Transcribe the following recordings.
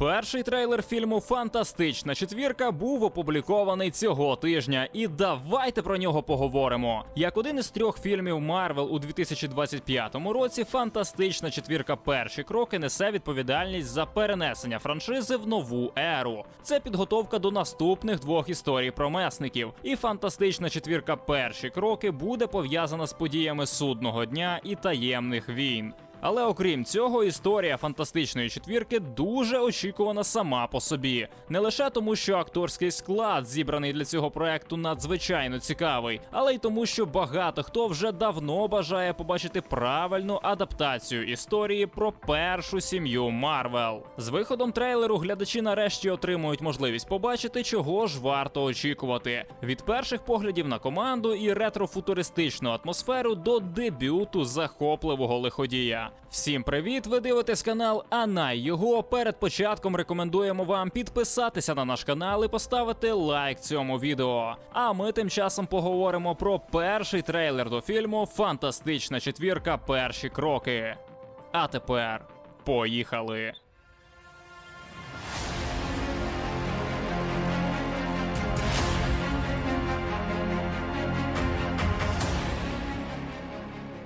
Перший трейлер фільму Фантастична четвірка був опублікований цього тижня, і давайте про нього поговоримо. Як один із трьох фільмів Марвел у 2025 році, фантастична четвірка перші кроки несе відповідальність за перенесення франшизи в нову еру. Це підготовка до наступних двох історій про месників. І фантастична четвірка перші кроки буде пов'язана з подіями судного дня і таємних війн. Але окрім цього, історія фантастичної четвірки дуже очікувана сама по собі. Не лише тому, що акторський склад, зібраний для цього проекту, надзвичайно цікавий, але й тому, що багато хто вже давно бажає побачити правильну адаптацію історії про першу сім'ю Марвел. З виходом трейлеру глядачі нарешті отримують можливість побачити, чого ж варто очікувати: від перших поглядів на команду і ретрофутуристичну атмосферу до дебюту захопливого лиходія. Всім привіт! Ви дивитесь канал Анай його. Перед початком рекомендуємо вам підписатися на наш канал і поставити лайк цьому відео. А ми тим часом поговоримо про перший трейлер до фільму Фантастична четвірка. Перші кроки. А тепер поїхали.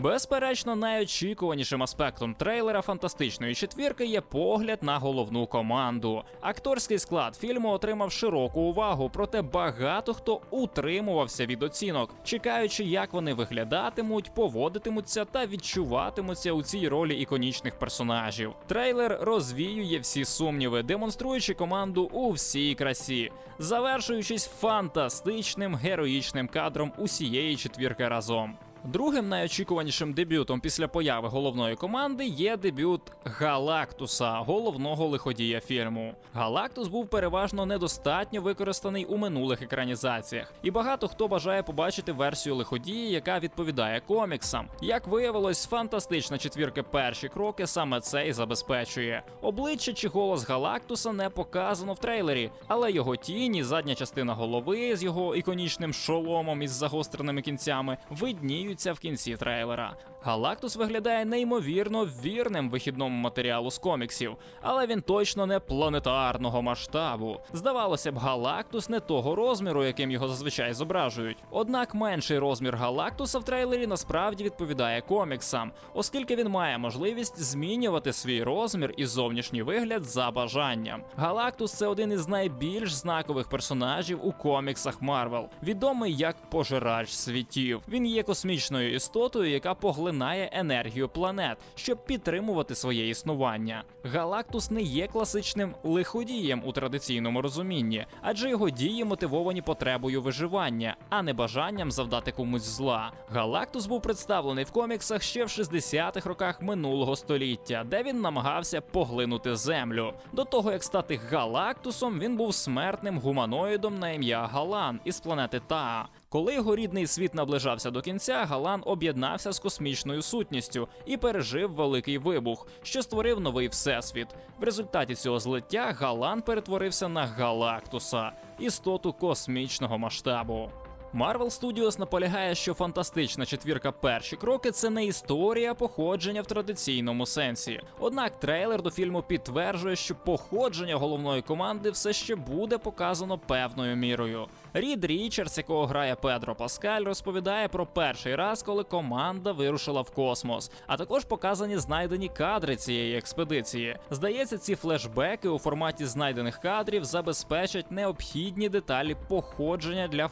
Безперечно, найочікуванішим аспектом трейлера фантастичної четвірки є погляд на головну команду. Акторський склад фільму отримав широку увагу, проте багато хто утримувався від оцінок, чекаючи, як вони виглядатимуть, поводитимуться та відчуватимуться у цій ролі іконічних персонажів. Трейлер розвіює всі сумніви, демонструючи команду у всій красі, завершуючись фантастичним героїчним кадром усієї четвірки разом. Другим найочікуванішим дебютом після появи головної команди є дебют Галактуса, головного лиходія фільму. Галактус був переважно недостатньо використаний у минулих екранізаціях, і багато хто бажає побачити версію лиходії, яка відповідає коміксам. Як виявилось, фантастична четвірка перші кроки саме це і забезпечує. Обличчя чи голос Галактуса не показано в трейлері, але його тіні, задня частина голови з його іконічним шоломом із загостреними кінцями видніють в кінці трейлера. Галактус виглядає неймовірно вірним вихідному матеріалу з коміксів, але він точно не планетарного масштабу. Здавалося б, Галактус не того розміру, яким його зазвичай зображують. Однак менший розмір Галактуса в трейлері насправді відповідає коміксам, оскільки він має можливість змінювати свій розмір і зовнішній вигляд за бажанням. Галактус це один із найбільш знакових персонажів у коміксах Марвел, відомий як пожирач світів. Він є космічною істотою, яка поглинає енергію планет, щоб підтримувати своє існування. Галактус не є класичним лиходієм у традиційному розумінні, адже його дії мотивовані потребою виживання, а не бажанням завдати комусь зла. Галактус був представлений в коміксах ще в 60-х роках минулого століття, де він намагався поглинути землю. До того як стати Галактусом, він був смертним гуманоїдом на ім'я Галан із планети Таа. Коли його рідний світ наближався до кінця, Галан об'єднався з космічною сутністю і пережив великий вибух, що створив новий всесвіт. В результаті цього злиття Галан перетворився на Галактуса, істоту космічного масштабу. Marvel Studios наполягає, що фантастична четвірка перші кроки це не історія походження в традиційному сенсі. Однак трейлер до фільму підтверджує, що походження головної команди все ще буде показано певною мірою. Рід Річардс, якого грає Педро Паскаль, розповідає про перший раз, коли команда вирушила в космос, а також показані знайдені кадри цієї експедиції. Здається, ці флешбеки у форматі знайдених кадрів забезпечать необхідні деталі походження для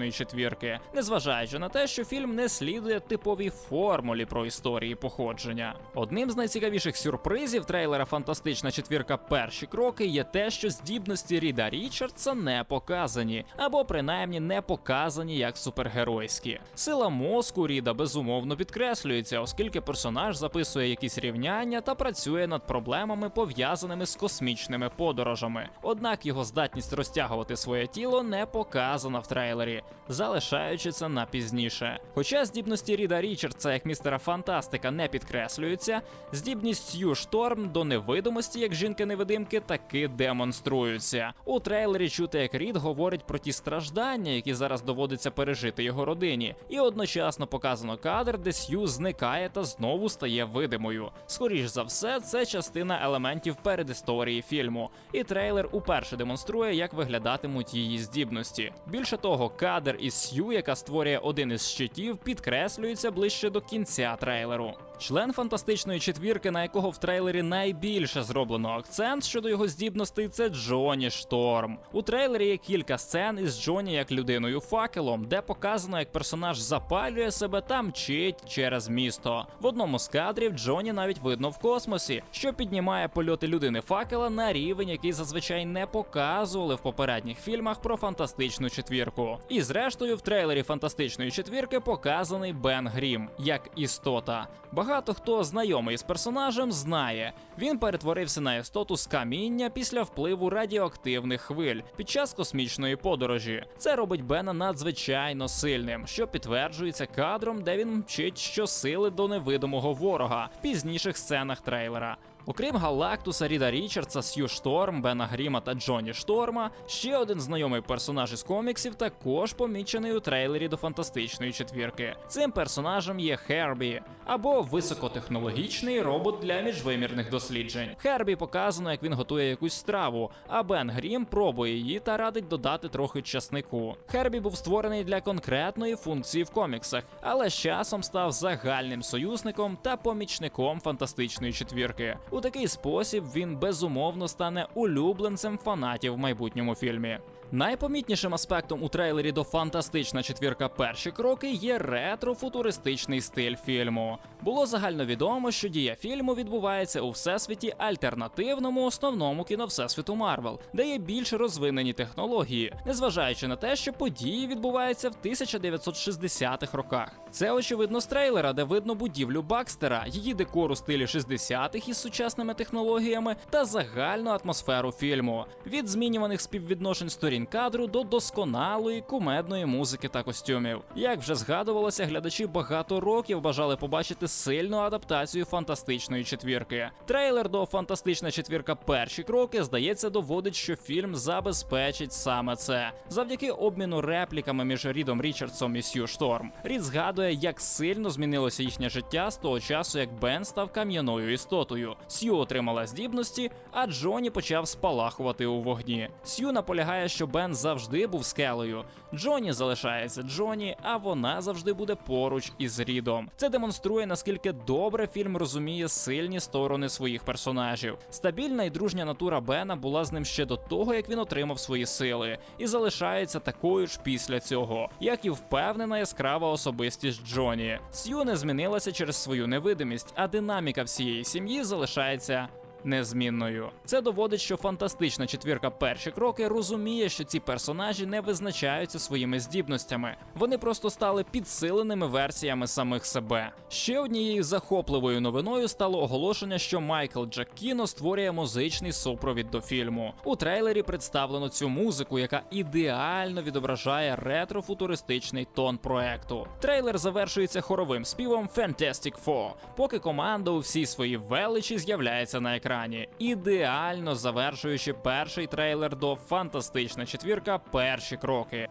фантастичної четвірки, незважаючи на те, що фільм не слідує типовій формулі про історії походження. Одним з найцікавіших сюрпризів трейлера Фантастична четвірка перші кроки є те, що здібності Ріда Річардса не показані, або принаймні не показані як супергеройські. Сила мозку Ріда безумовно підкреслюється, оскільки персонаж записує якісь рівняння та працює над проблемами, пов'язаними з космічними подорожами. Однак його здатність розтягувати своє тіло не показана в трейлері, залишаючи це на пізніше. Хоча здібності Ріда Річардса як містера Фантастика не підкреслюються, здібність Сью Шторм до невидимості як жінки-невидимки таки демонструються. У трейлері чути, як Рід говорить про ті страждання, які зараз доводиться пережити його родині, і одночасно показано кадр, де Сью зникає та знову стає видимою. Скоріш за все, це частина елементів передісторії фільму, і трейлер уперше демонструє, як виглядатимуть її здібності. Більше того, кадр із Сью, яка створює один із щитів, підкреслюється ближче до кінця трейлеру. Член фантастичної четвірки, на якого в трейлері найбільше зроблено акцент щодо його здібностей, це Джоні Шторм. У трейлері є кілька сцен із Джоні як людиною факелом, де показано, як персонаж запалює себе та мчить через місто. В одному з кадрів Джоні навіть видно в космосі, що піднімає польоти людини факела на рівень, який зазвичай не показували в попередніх фільмах про фантастичну четвірку. І зрештою, в трейлері фантастичної четвірки показаний Бен Грім як істота. Багато хто знайомий з персонажем знає, він перетворився на істоту з каміння після впливу радіоактивних хвиль під час космічної подорожі. Це робить Бена надзвичайно сильним, що підтверджується кадром, де він мчить щосили до невидимого ворога в пізніших сценах трейлера. Окрім Галактуса, Ріда Річардса, Сью Шторм, Бена Гріма та Джоні Шторма, ще один знайомий персонаж із коміксів також помічений у трейлері до фантастичної четвірки. Цим персонажем є Хербі або високотехнологічний робот для міжвимірних досліджень. Хербі показано, як він готує якусь страву, а Бен Грім пробує її та радить додати трохи часнику. Хербі був створений для конкретної функції в коміксах, але з часом став загальним союзником та помічником фантастичної четвірки. У такий спосіб він безумовно стане улюбленцем фанатів в майбутньому фільмі. Найпомітнішим аспектом у трейлері до фантастична четвірка перші кроки є ретро-футуристичний стиль фільму. Було загальновідомо, що дія фільму відбувається у всесвіті альтернативному основному кіно всесвіту Марвел, де є більш розвинені технології, незважаючи на те, що події відбуваються в 1960-х роках. Це очевидно з трейлера, де видно будівлю Бакстера, її декор у стилі 60-х із сучасними технологіями та загальну атмосферу фільму, від змінюваних співвідношень сторін кадру до досконалої кумедної музики та костюмів. Як вже згадувалося, глядачі багато років бажали побачити сильну адаптацію фантастичної четвірки. Трейлер до фантастична четвірка перші кроки здається доводить, що фільм забезпечить саме це завдяки обміну репліками між Рідом Річардсом і Сью Шторм. Рід згадує, як сильно змінилося їхнє життя з того часу, як Бен став кам'яною істотою. Сью отримала здібності, а Джоні почав спалахувати у вогні. Сью наполягає, що Бен завжди був скелею. Джоні залишається Джоні, а вона завжди буде поруч із Рідом. Це демонструє наскільки добре фільм розуміє сильні сторони своїх персонажів. Стабільна і дружня натура Бена була з ним ще до того, як він отримав свої сили, і залишається такою ж після цього, як і впевнена яскрава особистість Джоні. Сью не змінилася через свою невидимість, а динаміка всієї сім'ї залишається незмінною. Це доводить, що фантастична четвірка перші кроки розуміє, що ці персонажі не визначаються своїми здібностями. Вони просто стали підсиленими версіями самих себе. Ще однією захопливою новиною стало оголошення, що Майкл Джаккіно створює музичний супровід до фільму. У трейлері представлено цю музику, яка ідеально відображає ретро-футуристичний тон проекту. Трейлер завершується хоровим співом Fantastic Four, поки команда у всій своїй величі з'являється на екрані, ідеально завершуючи перший трейлер до фантастична четвірка перші кроки.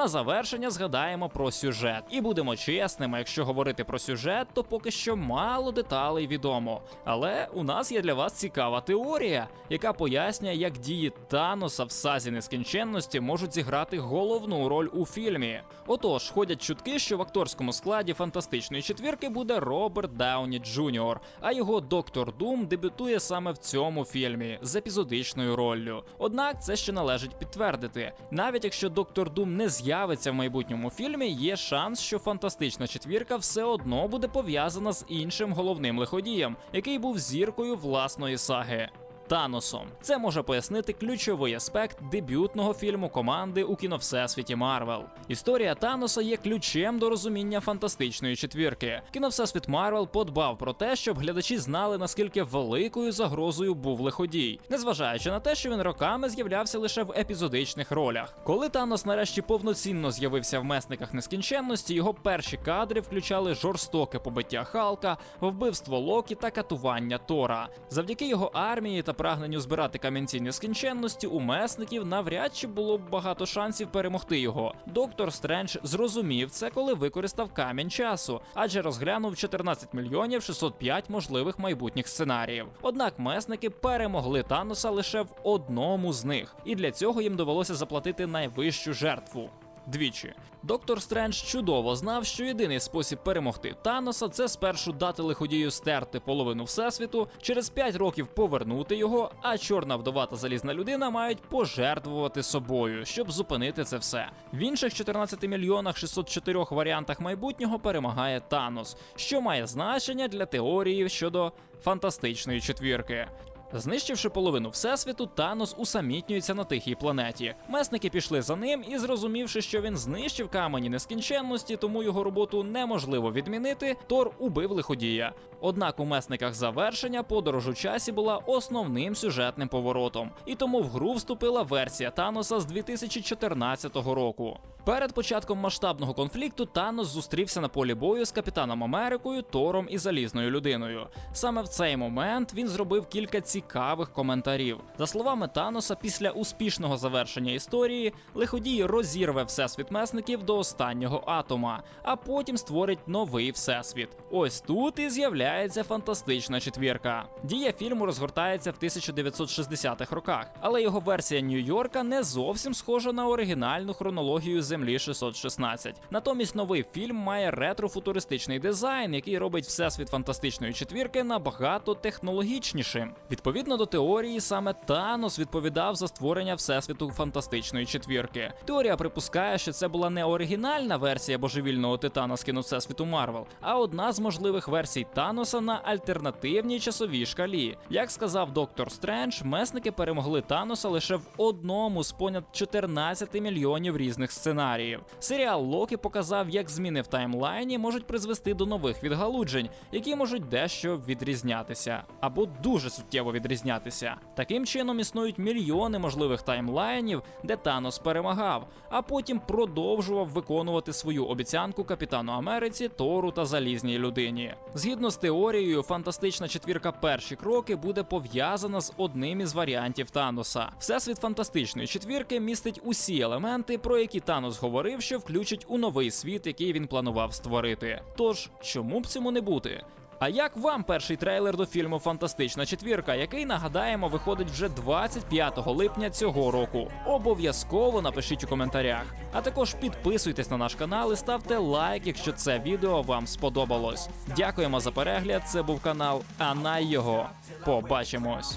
На завершення згадаємо про сюжет. І будемо чесними, якщо говорити про сюжет, то поки що мало деталей відомо. Але у нас є для вас цікава теорія, яка пояснює, як дії Таноса в сазі нескінченності можуть зіграти головну роль у фільмі. Отож, ходять чутки, що в акторському складі фантастичної четвірки буде Роберт Дауні Джуніор, а його доктор Дум дебютує саме в цьому фільмі з епізодичною роллю. Однак це ще належить підтвердити. Навіть якщо доктор Дум не з'явиться в майбутньому фільмі, є шанс, що фантастична четвірка все одно буде пов'язана з іншим головним лиходієм, який був зіркою власної саги. Таносом. Це може пояснити ключовий аспект дебютного фільму команди у кіновсесвіті Марвел. Історія Таноса є ключем до розуміння фантастичної четвірки. Кіновсесвіт Марвел подбав про те, щоб глядачі знали наскільки великою загрозою був лиходій, незважаючи на те, що він роками з'являвся лише в епізодичних ролях. Коли Танос нарешті повноцінно з'явився в месниках нескінченності, його перші кадри включали жорстоке побиття Халка, вбивство Локі та катування Тора. Завдяки його армії та прагненню збирати камінці нескінченності у месників навряд чи було б багато шансів перемогти його. Доктор Стрендж зрозумів це, коли використав камінь часу, адже розглянув 14 мільйонів 605 можливих майбутніх сценаріїв. Однак месники перемогли Таноса лише в одному з них, і для цього їм довелося заплатити найвищу жертву. Двічі доктор Стрендж чудово знав, що єдиний спосіб перемогти Таноса це спершу дати лиходію стерти половину всесвіту, через 5 років повернути його. А чорна вдова та залізна людина мають пожертвувати собою, щоб зупинити це все. В інших 14 мільйонах 604 варіантах майбутнього перемагає Танос, що має значення для теорії щодо фантастичної четвірки. Знищивши половину всесвіту, Танос усамітнюється на тихій планеті. Месники пішли за ним і, зрозумівши, що він знищив камені нескінченності, тому його роботу неможливо відмінити, Тор убив лиходія. Однак у месниках завершення подорож у часі була основним сюжетним поворотом, і тому в гру вступила версія Таноса з 2014 року. Перед початком масштабного конфлікту Танос зустрівся на полі бою з Капітаном Америкою, Тором і Залізною людиною. Саме в цей момент він зробив кілька цікавих коментарів. За словами Таноса, після успішного завершення історії лиходій розірве всесвіт месників до останнього атома, а потім створить новий всесвіт. Ось тут і з'являється фантастична четвірка. Дія фільму розгортається в 1960-х роках, але його версія Нью-Йорка не зовсім схожа на оригінальну хронологію Землі 616. Натомість новий фільм має ретро-футуристичний дизайн, який робить всесвіт фантастичної четвірки набагато технологічнішим. Відповідно до теорії, саме Танос відповідав за створення всесвіту фантастичної четвірки. Теорія припускає, що це була не оригінальна версія божевільного титана з кіно всесвіту Марвел, а одна з можливих версій Таноса на альтернативній часовій шкалі. Як сказав доктор Стрендж, месники перемогли Таноса лише в одному з понад 14 мільйонів різних сценаріїв. Серіал Локі показав, як зміни в таймлайні можуть призвести до нових відгалуджень, які можуть дещо відрізнятися або дуже суттєво відрізнятися. Таким чином існують мільйони можливих таймлайнів, де Танос перемагав, а потім продовжував виконувати свою обіцянку капітану Америці, Тору та залізній людині. Згідно з теорією, фантастична четвірка перші кроки буде пов'язана з одним із варіантів Таноса. Всесвіт фантастичної четвірки містить усі елементи, про які Танос говорив, що включить у новий світ, який він планував створити. Тож чому б цьому не бути? А як вам перший трейлер до фільму Фантастична четвірка, який нагадаємо виходить вже 25 липня цього року? Обов'язково напишіть у коментарях. А також підписуйтесь на наш канал і ставте лайк, якщо це відео вам сподобалось. Дякуємо за перегляд. Це був канал Анай його. Побачимось.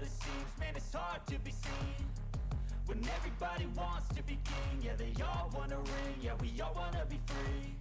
What it seems. Man, it's hard to be seen when everybody wants to be king. Yeah, they all wanna ring. Yeah, we all wanna be free.